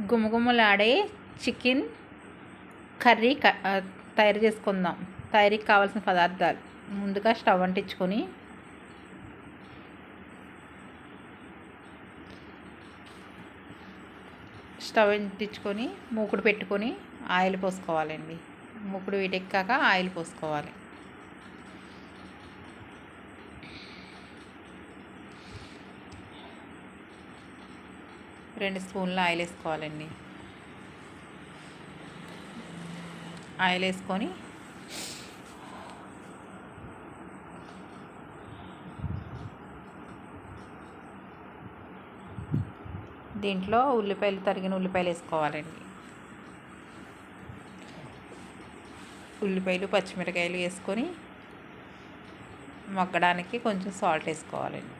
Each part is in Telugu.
గుమగుమలాడే చికెన్ కర్రీ తయారు చేసుకుందాం. తయారీకి కావాల్సిన పదార్థాలు. ముందుగా స్టవ్ అంటించుకొని స్టవ్ అంటించుకొని మూకుడు పెట్టుకొని ఆయిల్ పోసుకోవాలండి. మూకుడు వీటెక్కాక ఆయిల్ పోసుకోవాలి. రెండు స్పూన్ల ఆయిల్ వేసుకోవాలండి. ఆయిల్ వేసుకొని దీంట్లో ఉల్లిపాయలు తరిగిన ఉల్లిపాయలు వేసుకోవాలండి. ఉల్లిపాయలు పచ్చిమిరకాయలు వేసుకొని మగ్గడానికి కొంచెం సాల్ట్ వేసుకోవాలండి.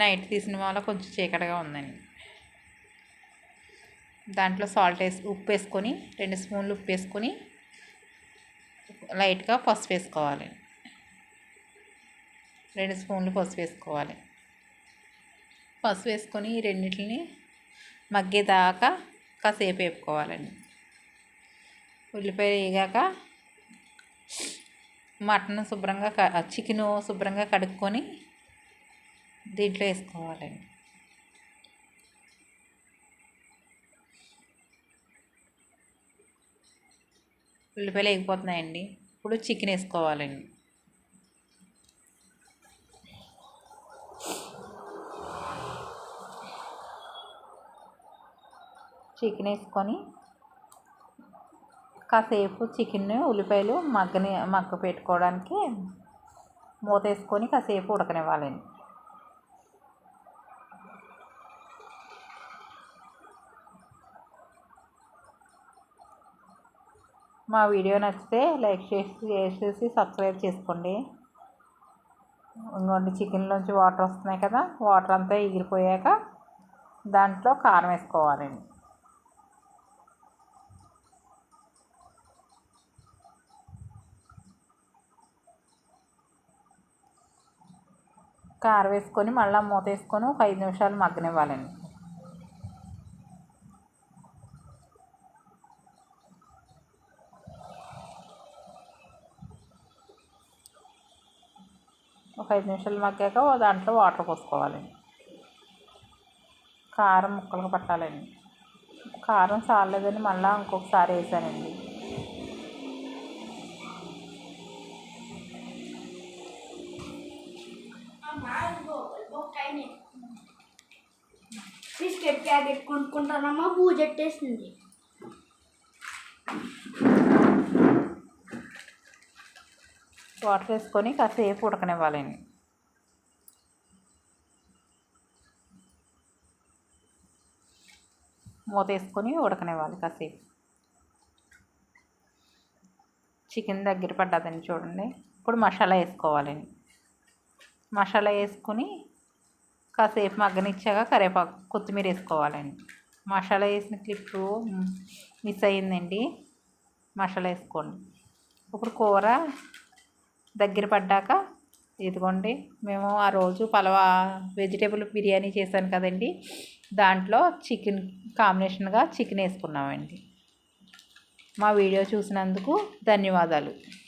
నైట్ తీసిన వల్ల కొంచెం చీకటిగా ఉందండి. దాంట్లో సాల్ట్ వేసి ఉప్పు వేసుకొని రెండు స్పూన్లు ఉప్పు వేసుకొని లైట్గా పసుపు వేసుకోవాలి. రెండు స్పూన్లు పసుపు వేసుకోవాలి. పసుపు వేసుకొని రెండింటిని మగ్గేదాకా కాసేపు వేపుకోవాలండి. ఉల్లిపాయ వేగాక మటన్ శుభ్రంగా చికెను శుభ్రంగా కడుక్కొని దీంట్లో వేసుకోవాలండి. ఉల్లిపాయలు వేగిపోతున్నాయండి. ఇప్పుడు చికెన్ వేసుకోవాలండి. చికెన్ వేసుకొని కాసేపు చికెన్ ఉల్లిపాయలు మగ్గని మగ్గ పెట్టుకోవడానికి మూత వేసుకొని కాసేపు ఉడకనివ్వాలండి. మా వీడియో నచ్చితే లైక్ చేసి షేర్ చేసి సబ్స్క్రైబ్ చేసుకోండి. ఇంకోండి చికెన్లోంచి వాటర్ వస్తున్నాయి కదా వాటర్ అంతా ఎగిరిపోయాక దాంట్లో కారం వేసుకోవాలండి కారం వేసుకొని మళ్ళీ మూత వేసుకొని ఒక ఐదు నిమిషాలు మగ్గనివ్వాలండి. ఒక ఐదు నిమిషాలు మగ్గాక దాంట్లో వాటర్ పోసుకోవాలండి కారం ముక్కలకు పట్టాలండి. కారం చాలేదని మళ్ళీ ఇంకొకసారి వేసానండి. బిస్కెట్ ప్యాకెట్ కొనుక్కుంటానమ్మా పూజ పెట్టేసింది వాటర్ వేసుకొని కాసేపు ఉడకనివ్వాలండి మూత వేసుకొని ఉడకనివ్వాలి కాసేపు. చికెన్ దగ్గర పడ్డదండి చూడండి. ఇప్పుడు మసాలా వేసుకోవాలండి మసాలా వేసుకొని కాసేపు మగ్గనిచ్చాక కరివేపాకు కొత్తిమీర వేసుకోవాలండి మసాలా వేసిన క్లిప్ మిస్ అయ్యిందండి. మసాలా వేసుకోండి. ఇప్పుడు కూర దగ్గర పడ్డాక ఇదిగోండి మేము ఆ రోజు పలవా వెజిటేబుల్ బిర్యానీ చేశాను కదండి. దాంట్లో చికెన్ కాంబినేషన్గా చికెన్ వేసుకున్నామండి. మా వీడియో చూసినందుకు ధన్యవాదాలు.